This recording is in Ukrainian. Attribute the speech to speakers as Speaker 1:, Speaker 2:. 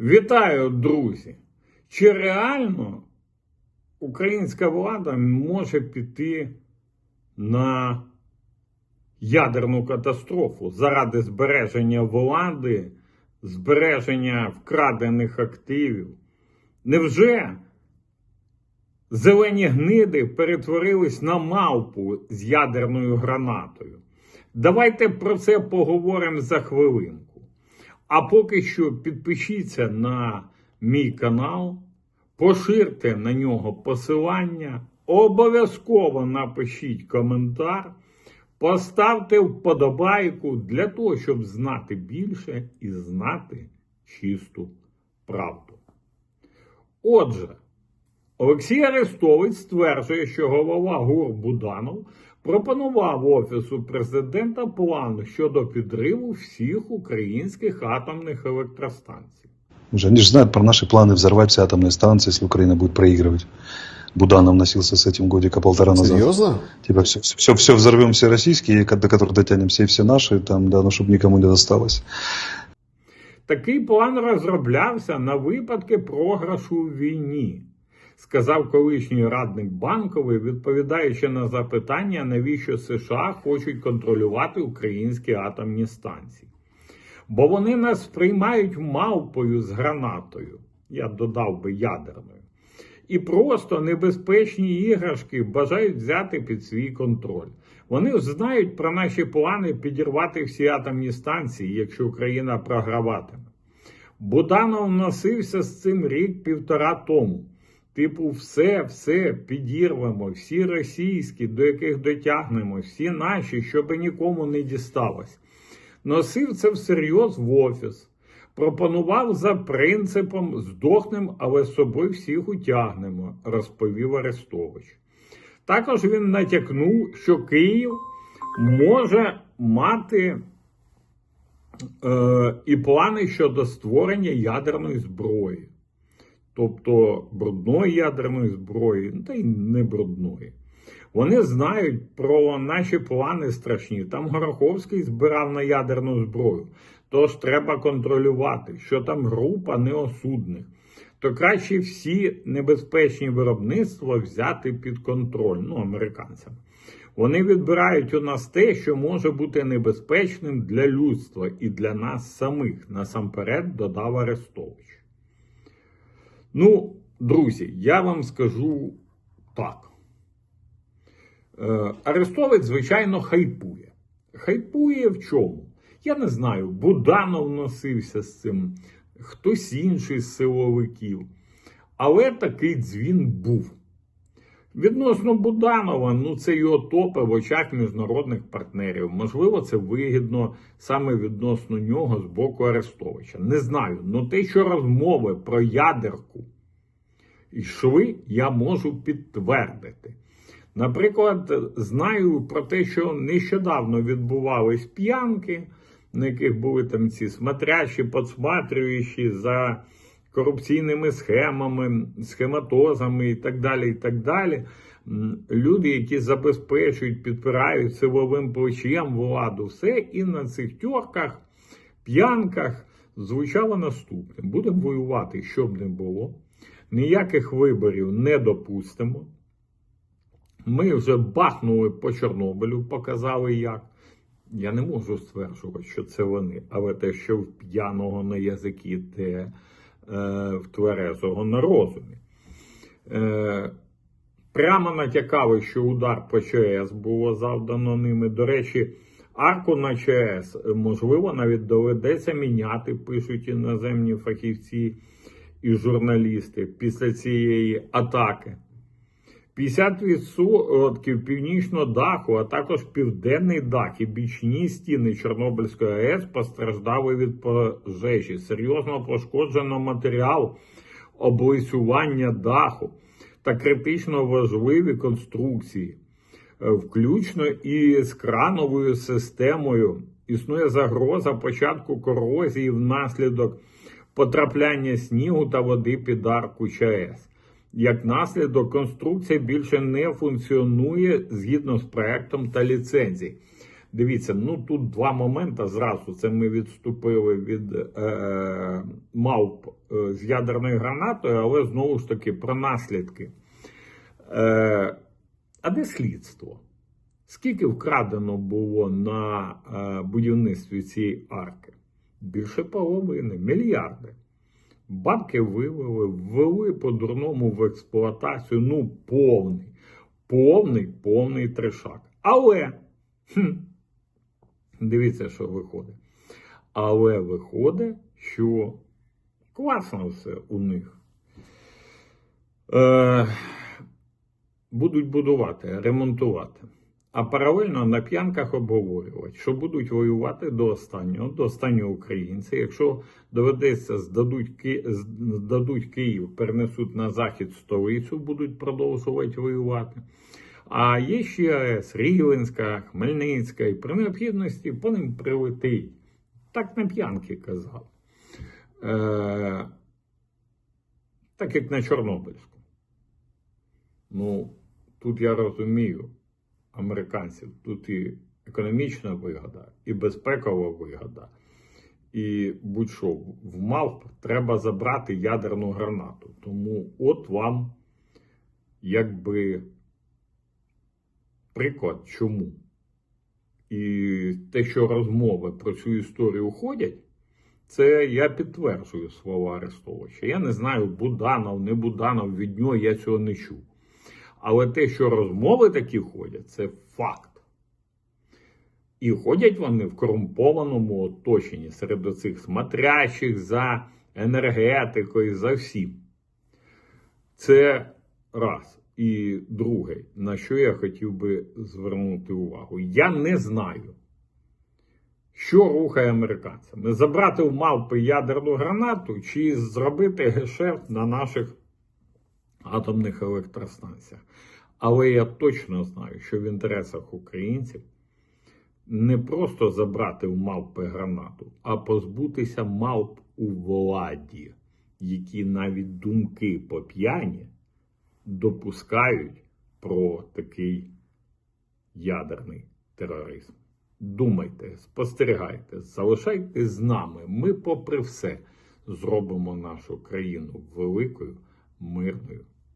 Speaker 1: Вітаю, друзі! Чи реально українська влада може піти на ядерну катастрофу заради збереження влади, збереження вкрадених активів? Невже зелені гниди перетворились на мавпу з ядерною гранатою? Давайте про це поговоримо за хвилинку. А поки що підпишіться на мій канал, поширте на нього посилання, обов'язково напишіть коментар, поставте вподобайку для того, щоб знати більше і знати чисту правду. Отже, Олексій Арестович стверджує, що голова ГУР Буданов пропонував Офісу президента план щодо підриву всіх українських атомних електростанцій.
Speaker 2: Уже они же знают про наши планы взорвать все атомные станции, если Украина будет проигрывать. Буданов носился с этим годика полтора назад.
Speaker 3: Серьезно?
Speaker 2: Типа все, все, все взорвем все российские, до которых дотянемся, и все наши, там, да, ну, чтобы никому не досталось.
Speaker 1: Такий план розроблявся на випадки програшу у війні, сказав колишній радник банковий, відповідаючи на запитання, навіщо США хочуть контролювати українські атомні станції. Бо вони нас сприймають мавпою з гранатою, я додав би ядерною, і просто небезпечні іграшки бажають взяти під свій контроль. Вони знають про наші плани підірвати всі атомні станції, якщо Україна програватиме. Буданов носився з цим рік-півтора тому. Типу, все, все підірвемо, всі російські, до яких дотягнемо, всі наші, щоби нікому не дісталось. Носив це всерйоз в офіс. Пропонував за принципом здохнем, але з собою всіх утягнемо, розповів Арестович. Також він натякнув, що Київ може мати е, і плани щодо створення ядерної зброї, тобто брудної ядерної зброї, ну, та й не брудної. Вони знають про наші плани страшні. Там Гороховський збирав на ядерну зброю. Тож треба контролювати, що там група неосудних. То краще всі небезпечні виробництва взяти під контроль, ну, американцям. Вони відбирають у нас те, що може бути небезпечним для людства і для нас самих, насамперед додав Арестович. Ну, друзі, я вам скажу так. Е, Арестович, звичайно, хайпує. Хайпує в чому? Я не знаю, Буданов носився з цим, хтось інший з силовиків. Але такий дзвін був. Відносно Буданова, ну це його топи в очах міжнародних партнерів. Можливо, це вигідно саме відносно нього з боку Арестовича. Не знаю. Ну те, що розмови про ядерку йшли, я можу підтвердити. Наприклад, знаю про те, що нещодавно відбувались п'янки, на яких були там ці смотрящі, подсматрюючі за корупційними схемами, схематозами і так далі. і так далі. Люди, які забезпечують, підпирають силовим плечем владу, все, і на цих тьорках, п'янках звучало наступне: будемо воювати, щоб не було. Ніяких виборів не допустимо. Ми вже бахнули по Чорнобилю, показали як. Я не можу стверджувати, що це вони, але те, що в п'яного на язикі, те в тверезого на розумі. Е, прямо натякали, що удар по ЧАЕС було завдано ними. До речі, арку на ЧАЕС можливо навіть доведеться міняти, пишуть іноземні фахівці і журналісти після цієї атаки. 50% північного даху, а також південний дах і бічні стіни Чорнобильської АЕС постраждали від пожежі. Серйозно пошкоджено матеріал облицювання даху та критично важливі конструкції, Е, включно і з крановою системою. Існує загроза початку корозії внаслідок потрапляння снігу та води під арку ЧАЕС. Як наслідок, конструкція більше не функціонує згідно з проектом та ліцензій. Дивіться, ну тут два моменти зразу. Це ми відступили від е, мавп е, з ядерною гранатою, але знову ж таки про наслідки. Е, а де слідство? Скільки вкрадено було на е, будівництві цієї арки? Більше половини, мільярди. Банки вивели, ввели по-дурному в експлуатацію. Ну, повний, повний, повний трешак. Але, хм, дивіться, що виходить. Але виходить, що класно все у них. Е, будуть будувати, ремонтувати. А паралельно на п'янках обговорювати, що будуть воювати до останнього, до останнього українця. Якщо доведеться, здадуть, Ки... здадуть Київ, перенесуть на захід столицю, будуть продовжувати воювати. А є ще АЕС Рівенська, Хмельницька, і при необхідності по ним прилетить. Так на п'янки казав. Е... Так як на Чорнобильську. Ну, тут я розумію американців. Тут і економічна вигода, і безпекова вигода. І будь-що в мавп треба забрати ядерну гранату. Тому от вам якби приклад чому. І те, що розмови про цю історію ходять, це я підтверджую слова Арестовича. Я не знаю, Буданов, не Буданов, від нього я цього не чув. Але те, що розмови такі ходять, це факт. І ходять вони в корумпованому оточенні серед оцих смотрящих за енергетикою, за всім. Це раз. І друге, на що я хотів би звернути увагу. Я не знаю, що рухає американцями. Забрати в мавпи ядерну гранату чи зробити гешефт на наших атомних електростанціях. Але я точно знаю, що в інтересах українців не просто забрати в мавпи гранату, а позбутися мавп у владі, які навіть думки по п'яні допускають про такий ядерний тероризм. Думайте, спостерігайте, залишайтесь з нами. Ми, попри все, зробимо нашу країну великою, мирною